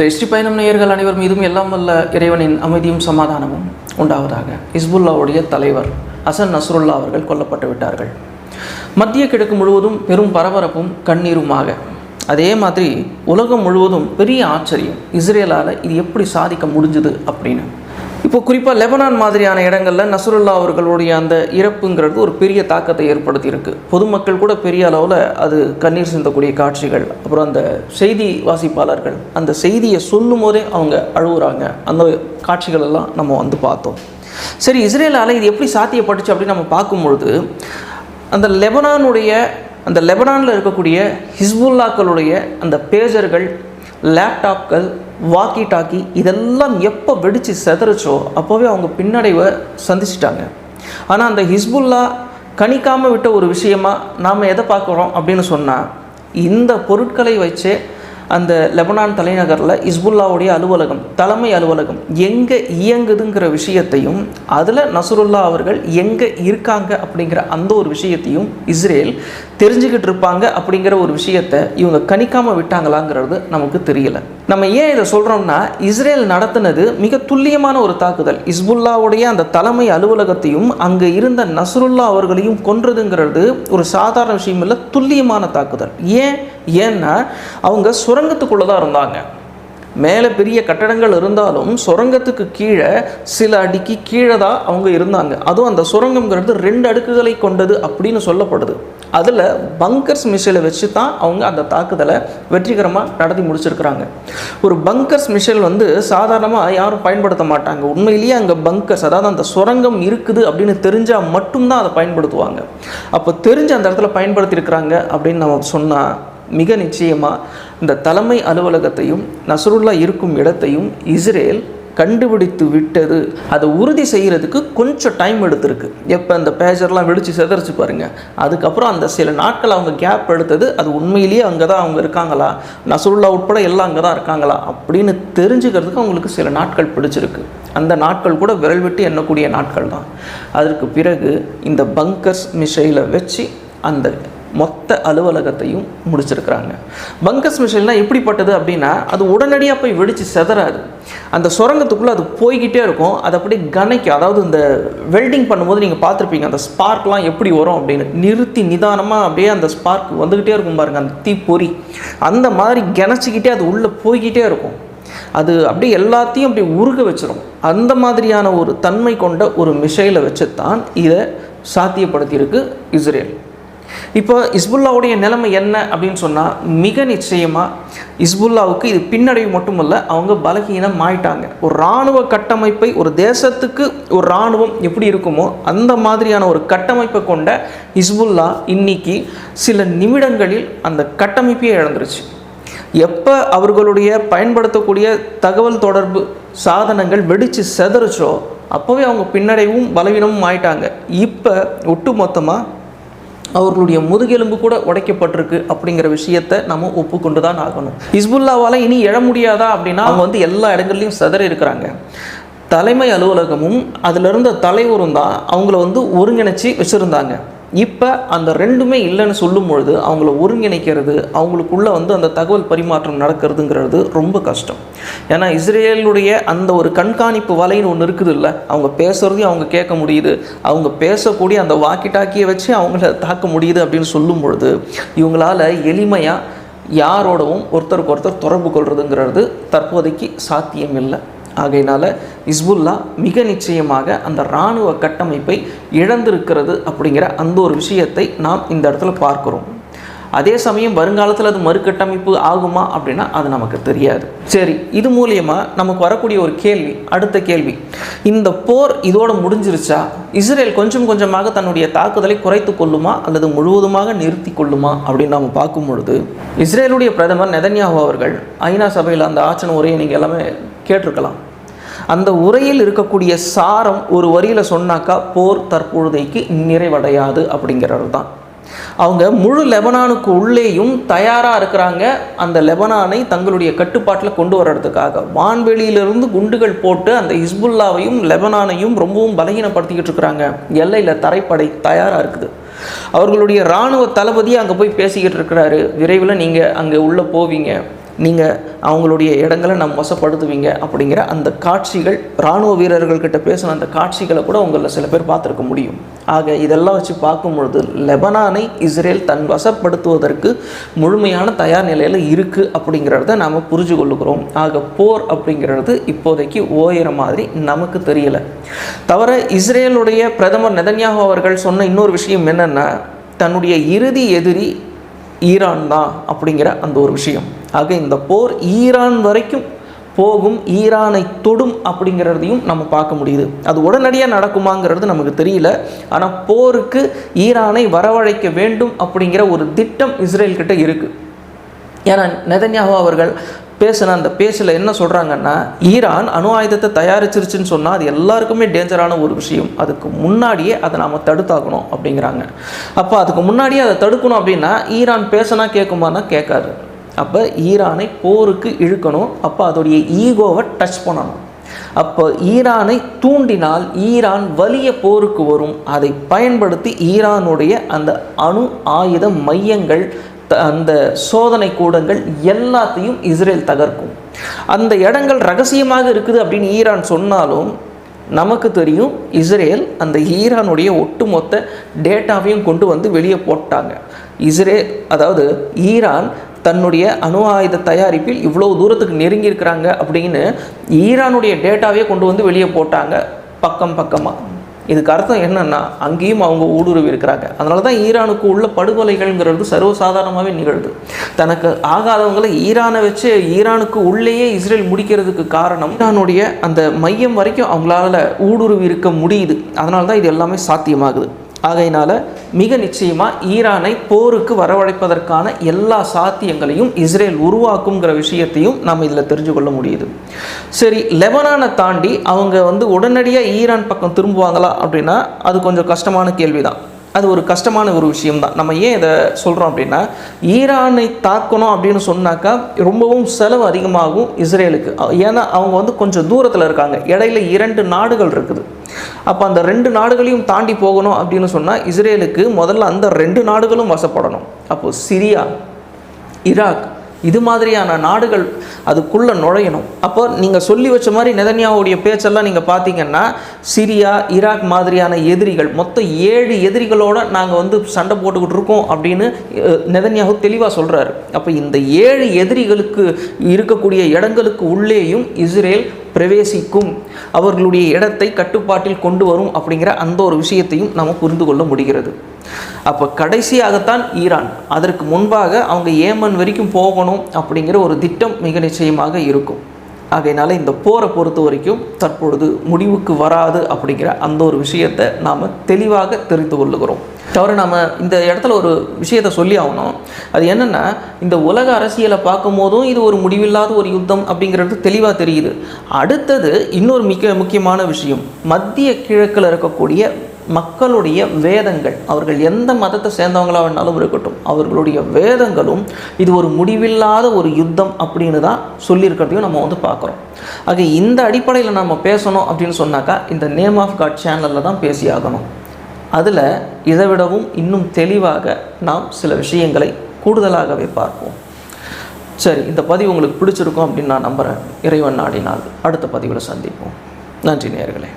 திருஷ்டி பயணம் நேயர்கள் அனைவர் மீதும் எல்லாம் வல்ல இறைவனின் அமைதியும் சமாதானமும் உண்டாவதாக. இஸ்புல்லாவுடைய தலைவர் அசன் நசருல்லா அவர்கள் கொல்லப்பட்டு விட்டார்கள். மத்திய கிழக்கு முழுவதும் பெரும் பரபரப்பும் கண்ணீருமாக. அதே மாதிரி உலகம் முழுவதும் பெரிய ஆச்சரியம் இஸ்ரேலால் இது எப்படி சாதிக்க முடிஞ்சுது அப்படின்னு. இப்போ குறிப்பாக லெபனான் மாதிரியான இடங்களில் நசுருல்லா அவர்களுடைய அந்த இறப்புங்கிறது ஒரு பெரிய தாக்கத்தை ஏற்படுத்தியிருக்கு. பொதுமக்கள் கூட பெரிய அளவில் அது கண்ணீர் சிந்தக்கூடிய காட்சிகள் அப்புறம் அந்த செய்தி வாசிப்பாளர்கள் அந்த செய்தியை சொல்லும் போதே அவங்க அழுகுறாங்க. அந்த காட்சிகள் எல்லாம் நம்ம வந்து பார்த்தோம். சரி இஸ்ரேலால் இது எப்படி சாத்தியப்பட்டுச்சு அப்படின்னு நம்ம பார்க்கும்பொழுது அந்த லெபனானுடைய அந்த லெபனானில் இருக்கக்கூடிய ஹிஸ்புல்லாக்களுடைய அந்த பேஜர்கள் லேப்டாப்கள் வாக்கி டாக்கி இதெல்லாம் எப்போ வெடித்து செதறிச்சோ அப்போவே அவங்க பின்னடைவை சந்திச்சிட்டாங்க. ஆனால் அந்த ஹிஸ்புல்லா கணிக்காமல் விட்ட ஒரு விஷயமா நாம் எதை பார்க்குறோம் அப்படின்னு சொன்னால் இந்த பொருட்களை வச்சே அந்த லெபனான் தலைநகரில் இஸ்புல்லாவுடைய அலுவலகம் தலைமை அலுவலகம் எங்கே இயங்குதுங்கிற விஷயத்தையும் அதில் நசுருல்லா அவர்கள் எங்கே இருக்காங்க அப்படிங்கிற அந்த ஒரு விஷயத்தையும் இஸ்ரேல் தெரிஞ்சுக்கிட்டு இருப்பாங்க அப்படிங்கிற ஒரு விஷயத்தை இவங்க கணிக்காமல் விட்டாங்களாங்கிறது நமக்கு தெரியல. நம்ம ஏன் இதை சொல்கிறோம்னா இஸ்ரேல் நடத்தினது மிக துல்லியமான ஒரு தாக்குதல். இஸ்புல்லாவுடைய அந்த தலைமை அலுவலகத்தையும் அங்கே இருந்த நசருல்லா அவர்களையும் கொன்றதுங்கிறது ஒரு சாதாரண விஷயம் இல்லை துல்லியமான தாக்குதல். ஏன்? ஏன்னா அவங்க சுரங்கத்துக்குள்ளே தான் இருந்தாங்க. மேலே பெரிய கட்டடங்கள் இருந்தாலும் சுரங்கத்துக்கு கீழே சில அடிக்கு கீழே தான் அவங்க இருந்தாங்க. அதுவும் அந்த சுரங்கம்ங்கிறது ரெண்டு அடுக்குகளை கொண்டது அப்படின்னு சொல்லப்படுது. அதில் பங்கர்ஸ் மிஷலை வச்சு தான் அவங்க அந்த தாக்குதலை வெற்றிகரமாக நடத்தி முடிச்சிருக்கிறாங்க. ஒரு பங்கர்ஸ் மிஷல் வந்து சாதாரணமாக யாரும் பயன்படுத்த மாட்டாங்க. உண்மையிலேயே அங்கே பங்கர்ஸ் அதாவது அந்த சுரங்கம் இருக்குது அப்படின்னு தெரிஞ்சால் மட்டும்தான் அதை பயன்படுத்துவாங்க. அப்போ தெரிஞ்சு அந்த இடத்துல பயன்படுத்தியிருக்கிறாங்க அப்படின்னு நம்ம சொன்னால் மிக நிச்சயமாக இந்த தலைமை அலுவலகத்தையும் நசருல்லா இருக்கும் இடத்தையும் இஸ்ரேல் கண்டுபிடித்து விட்டது. அதை உறுதி செய்கிறதுக்கு கொஞ்சம் டைம் எடுத்திருக்கு. எப்போ அந்த பேஜர்லாம் வெடித்து செதறிச்சு பாருங்கள் அதுக்கப்புறம் அந்த சில நாட்கள் அவங்க கேப் எடுத்தது அது உண்மையிலேயே அங்கே தான் அவங்க இருக்காங்களா? நசருல்லா உட்பட எல்லாம் அங்கே தான் இருக்காங்களா? அப்படின்னு தெரிஞ்சுக்கிறதுக்கு அவங்களுக்கு சில நாட்கள் பிடிச்சிருக்கு. அந்த நாட்கள் கூட விரல் விட்டு எண்ணக்கூடிய நாட்கள் தான் அதற்கு பிறகு இந்த பங்கர்ஸ் மிஷையில் வச்சு அந்த மொத்த அலுவலகத்தையும் முடிச்சிருக்கிறாங்க. பங்கஸ் மிஷின்னா எப்படிப்பட்டது அப்படின்னா அது உடனடியாக போய் வெடித்து செதறாது. அந்த சுரங்கத்துக்குள்ளே அது போய்கிட்டே இருக்கும். அது அப்படியே கனைக்கும். அதாவது இந்த வெல்டிங் பண்ணும்போது நீங்கள் பார்த்துருப்பீங்க அந்த ஸ்பார்க்லாம் எப்படி வரும் அப்படின்னு. நிறுத்தி நிதானமாக அப்படியே அந்த ஸ்பார்க் வந்துக்கிட்டே இருக்கும் பாருங்கள் அந்த தீப்பொறி. அந்த மாதிரி கணச்சிக்கிட்டே அது உள்ளே போய்கிட்டே இருக்கும். அது அப்படியே எல்லாத்தையும் அப்படி உருக வச்சிடும் அந்த மாதிரியான ஒரு தன்மை கொண்ட ஒரு மிஷைலை வச்சு தான் இதை சாத்தியப்படுத்தியிருக்கு இஸ்ரேல். இப்போ இஸ்புல்லாவுடைய நிலைமை என்ன அப்படின்னு சொன்னால் மிக நிச்சயமாக இஸ்புல்லாவுக்கு இது பின்னடைவு மட்டுமல்ல அவங்க பலகீனம் ஆயிட்டாங்க ஒரு இராணுவ கட்டமைப்பை ஒரு தேசத்துக்கு ஒரு இராணுவம் எப்படி இருக்குமோ அந்த மாதிரியான ஒரு கட்டமைப்பை கொண்ட இஸ்புல்லா இன்னைக்கு சில நிமிடங்களில் அந்த கட்டமைப்பையே இழந்துருச்சு. எப்போ அவர்களுடைய பயன்படுத்தக்கூடிய தகவல் தொடர்பு சாதனங்கள் வெடித்து செதறிச்சோ அப்போவே அவங்க பின்னடைவும் பலவீனமும் ஆயிட்டாங்க. இப்போ ஒட்டு மொத்தமாக அவர்களுடைய முதுகெலும்பு கூட உடைக்கப்பட்டிருக்கு அப்படிங்கிற விஷயத்தை நம்ம ஒப்புக்கொண்டு தான் ஆகணும். ஹிஸ்புல்லாவால் இனி எழ முடியாதா அப்படின்னா அவங்க வந்து எல்லா இடங்கள்லையும் சிதறி இருக்கிறாங்க. தலைமை அலுவலகமும் அதில் இருந்த தலைவரும் தான் அவங்கள வந்து ஒருங்கிணைச்சி வச்சுருந்தாங்க. இப்போ அந்த ரெண்டுமே இல்லைன்னு சொல்லும் பொழுது அவங்கள ஒருங்கிணைக்கிறது அவங்களுக்குள்ளே வந்து அந்த தகவல் பரிமாற்றம் நடக்கிறதுங்கிறது ரொம்ப கஷ்டம். ஏன்னா இஸ்ரேலுடைய அந்த ஒரு கண்காணிப்பு வலைன்னு ஒன்று இருக்குது இல்லை அவங்க பேசுகிறதையும் அவங்க கேட்க முடியுது. அவங்க பேசக்கூடிய அந்த வாக்கி டாக்கியை வச்சு அவங்கள தாக்க முடியுது அப்படின்னு சொல்லும் பொழுது இவங்களால் எளிமையாக யாரோடவும் ஒருத்தருக்கு ஒருத்தர் தொடர்பு கொள்கிறதுங்கிறது தற்போதைக்கு சாத்தியம் இல்லை ஆகையினால இஸ்புல்லா மிக நிச்சயமாக அந்த இராணுவ கட்டமைப்பை இழந்திருக்கிறது அப்படிங்கிற அந்த ஒரு விஷயத்தை நாம் இந்த இடத்துல பார்க்குறோம். அதே சமயம் வருங்காலத்தில் அது மறுகட்டமைப்பு ஆகுமா அப்படின்னா அது நமக்கு தெரியாது. சரி இது மூலியமாக நமக்கு வரக்கூடிய ஒரு கேள்வி அடுத்த கேள்வி. இந்த போர் இதோடு முடிஞ்சிருச்சா? இஸ்ரேல் கொஞ்சம் கொஞ்சமாக தன்னுடைய தாக்குதலை குறைத்து கொள்ளுமா அல்லது முழுவதுமாக நிறுத்தி கொள்ளுமா அப்படின்னு நம்ம பார்க்கும் பொழுது இஸ்ரேலுடைய பிரதமர் நெதன்யாஹு அவர்கள் ஐநா சபையில் அந்த ஆச்சன உரையை நீங்கள் எல்லாமே கேட்டிருக்கலாம். அந்த உரையில் இருக்கக்கூடிய சாரம் ஒரு வரியில் சொன்னாக்கா போர் தற்பொழுதைக்கு நிறைவடையாது அப்படிங்கிறது தான் அவங்க முழு லெபனானுக்கு உள்ளேயும் தயாராக இருக்கிறாங்க. அந்த லெபனானை தங்களுடைய கட்டுப்பாட்டில் கொண்டு வர்றதுக்காக. வான்வெளியிலிருந்து குண்டுகள் போட்டு அந்த ஹிஸ்புல்லாவையும் லெபனானையும் ரொம்பவும் பலகீனப்படுத்திக்கிட்டு இருக்கிறாங்க. எல்லையில் தரைப்படை தயாராக இருக்குது. அவர்களுடைய இராணுவ தளபதி அங்கே போய் பேசிக்கிட்டு இருக்கிறாரு. விரைவில் நீங்கள் அங்கே உள்ளே போவீங்க. நீங்கள் அவங்களுடைய இடங்களை நம்ம வசப்படுத்துவீங்க அப்படிங்கிற அந்த காட்சிகள் இராணுவ வீரர்கள்கிட்ட பேசின அந்த காட்சிகளை கூட உங்களில் சில பேர் பார்த்துருக்க முடியும். ஆக இதெல்லாம் வச்சு பார்க்கும் பொழுது லெபனானை இஸ்ரேல் தன் வசப்படுத்துவதற்கு முழுமையான தயார் நிலையில் இருக்குது அப்படிங்கிறத நாம் புரிஞ்சு கொள்ளுகிறோம். ஆக போர் அப்படிங்கிறது இப்போதைக்கு ஓயிற மாதிரி நமக்கு தெரியலை. தவிர இஸ்ரேலுடைய பிரதமர் நெதன்யாகு அவர்கள் சொன்ன இன்னொரு விஷயம் என்னென்னா தன்னுடைய இறுதி எதிரி ஈரான் தான் அப்படிங்கிற அந்த ஒரு விஷயம். ஆக இந்த போர் ஈரான் வரைக்கும் போகும் ஈரானை தொடும் அப்படிங்கிறதையும் நம்ம பார்க்க முடியுது. அது உடனடியாக நடக்குமாங்கிறது நமக்கு தெரியல. ஆனால் போருக்கு ஈரானை வரவழைக்க வேண்டும் அப்படிங்கிற ஒரு திட்டம் இஸ்ரேல்கிட்ட இருக்குது ஏன்னா நெதன்யாகு அவர்கள் பேசின அந்த பேச்சில் என்ன சொல்கிறாங்கன்னா ஈரான் அணு ஆயுதத்தை தயாரிச்சிருச்சுன்னு சொன்னால் அது எல்லாருக்குமே டேஞ்சரான ஒரு விஷயம். அதுக்கு முன்னாடியே அதை நாம் தடுத்தாக்கணும் அப்படிங்கிறாங்க. அப்போ அதுக்கு முன்னாடியே அதை தடுக்கணும் அப்படின்னா ஈரான் பேசினா கேட்குமானா கேட்காது. அப்போ ஈரானை போருக்கு இழுக்கணும். அப்போ அதோடைய ஈகோவை டச் பண்ணணும். அப்போ ஈரானை தூண்டினால் ஈரான் வலிய போருக்கு வரும். அதை பயன்படுத்தி ஈரானுடைய அந்த அணு ஆயுத மையங்கள் அந்த சோதனை கூடங்கள் எல்லாத்தையும் இஸ்ரேல் தகர்க்கும். அந்த இடங்கள் ரகசியமாக இருக்குது அப்படின்னு ஈரான் சொன்னாலும் நமக்கு தெரியும் இஸ்ரேல் அந்த ஈரானுடைய ஒட்டுமொத்த டேட்டாவையும் கொண்டு வந்து வெளியே போட்டாங்க. இஸ்ரேல் அதாவது ஈரான் தன்னுடைய அணு ஆயுத தயாரிப்பில் இவ்வளோ தூரத்துக்கு நெருங்கி இருக்கிறாங்க அப்படின்னு ஈரானுடைய டேட்டாவே கொண்டு வந்து வெளியே போட்டாங்க. பக்கம் பக்கமாக இதுக்கு அர்த்தம் என்னன்னா அங்கேயும் அவங்க ஊடுருவி இருக்கிறாங்க. அதனால தான் ஈரானுக்கு உள்ள படுகொலைகள்ங்கிறது சர்வசாதாரணமாகவே நிகழ்து. தனக்கு ஆகாதவங்களை ஈரானை வச்சு ஈரானுக்கு உள்ளேயே இஸ்ரேல் முடிக்கிறதுக்கு காரணம் ஈரானுடைய அந்த மையம் வரைக்கும் அவங்களால ஊடுருவி இருக்க முடியுது. அதனால தான் இது எல்லாமே சாத்தியமாகுது. ஆகையினால மிக நிச்சயமாக ஈரானை போருக்கு வரவழைப்பதற்கான எல்லா சாத்தியங்களையும் இஸ்ரேல் உருவாக்குங்கிற விஷயத்தையும் நாம் இதில் தெரிஞ்சு கொள்ள முடியுது. சரி லெபனானை தாண்டி அவங்க வந்து உடனடியாக ஈரான் பக்கம் திரும்புவாங்களா அப்படின்னா அது கொஞ்சம் கஷ்டமான கேள்வி தான் அது ஒரு கஷ்டமான ஒரு விஷயம்தான். நம்ம ஏன் இதை சொல்கிறோம் அப்படின்னா ஈரானை தாக்கணும் அப்படின்னு சொன்னாக்கா ரொம்பவும் செலவு அதிகமாகும் இஸ்ரேலுக்கு. ஏன்னா அவங்க வந்து கொஞ்சம் தூரத்தில் இருக்காங்க. இடையில இரண்டு நாடுகள் இருக்குது. அப்போ அந்த ரெண்டு நாடுகளையும் தாண்டி போகணும் அப்படின்னு சொன்னால் இஸ்ரேலுக்கு முதல்ல அந்த ரெண்டு நாடுகளும் வசப்படணும். அப்போது சிரியா ஈராக் இது மாதிரியான நாடுகள் அதுக்குள்ளே நுழையணும். அப்போ நீங்கள் சொல்லி வச்ச மாதிரி நெதன்யாவுடைய பேச்செல்லாம் நீங்கள் பார்த்தீங்கன்னா சிரியா ஈராக் மாதிரியான எதிரிகள் மொத்தம் ஏழு எதிரிகளோட நாங்கள் வந்து சண்டை போட்டுக்கிட்டு இருக்கோம் அப்படின்னு நெதன்யாகு தெளிவாக சொல்கிறாரு அப்போ இந்த ஏழு எதிரிகளுக்கு இருக்கக்கூடிய இடங்களுக்கு உள்ளேயும் இஸ்ரேல் பிரவேசிக்கும் அவர்களுடைய இடத்தை கட்டுப்பாட்டில் கொண்டு வரும் அப்படிங்கிற அந்த ஒரு விஷயத்தையும் நம்ம புரிந்து கொள்ள முடிகிறது. அப்போ கடைசியாகத்தான் ஈரான். அதற்கு முன்பாக அவங்க ஏமன் வரைக்கும் போகணும் அப்படிங்கிற ஒரு திட்டம் மிக நிச்சயமாக இருக்கும். ஆகையினால இந்த போரை பொறுத்த வரைக்கும் தற்பொழுது முடிவுக்கு வராது அப்படிங்கிற அந்த ஒரு விஷயத்தை நாம் தெளிவாக தெரிந்து கொள்ளுகிறோம். தவிர நம்ம இந்த இடத்துல ஒரு விஷயத்தை சொல்லி ஆகணும். அது என்னென்னா இந்த உலக அரசியலை பார்க்கும் போதும் இது ஒரு முடிவில்லாத ஒரு யுத்தம் அப்படிங்கிறது தெளிவாக தெரியுது. அடுத்தது இன்னொரு மிக முக்கியமான விஷயம் மத்திய கிழக்கில் இருக்கக்கூடிய மக்களுடைய வேதங்கள் அவர்கள் எந்த மதத்தை சேர்ந்தவங்களா வேணாலும் இருக்கட்டும் அவர்களுடைய வேதங்களும் இது ஒரு முடிவில்லாத ஒரு யுத்தம் அப்படின்னு தான் சொல்லியிருக்கிறதையும் நம்ம வந்து பார்க்குறோம். ஆக இந்த அடிப்படையில் நம்ம பேசணும் அப்படின்னு சொன்னாக்கா இந்த நேம் ஆஃப் காட் சேனலில் தான் பேசியாகணும். அதில் இதை விடவும் இன்னும் தெளிவாக நாம் சில விஷயங்களை கூடுதலாகவே பார்ப்போம். சரி இந்த பதிவு உங்களுக்கு பிடிச்சிருக்கும் அப்படின்னு நான் நம்புகிறேன் இறைவன் நாடினால் அடுத்த பதிவில் சந்திப்போம். நன்றி நேர்களே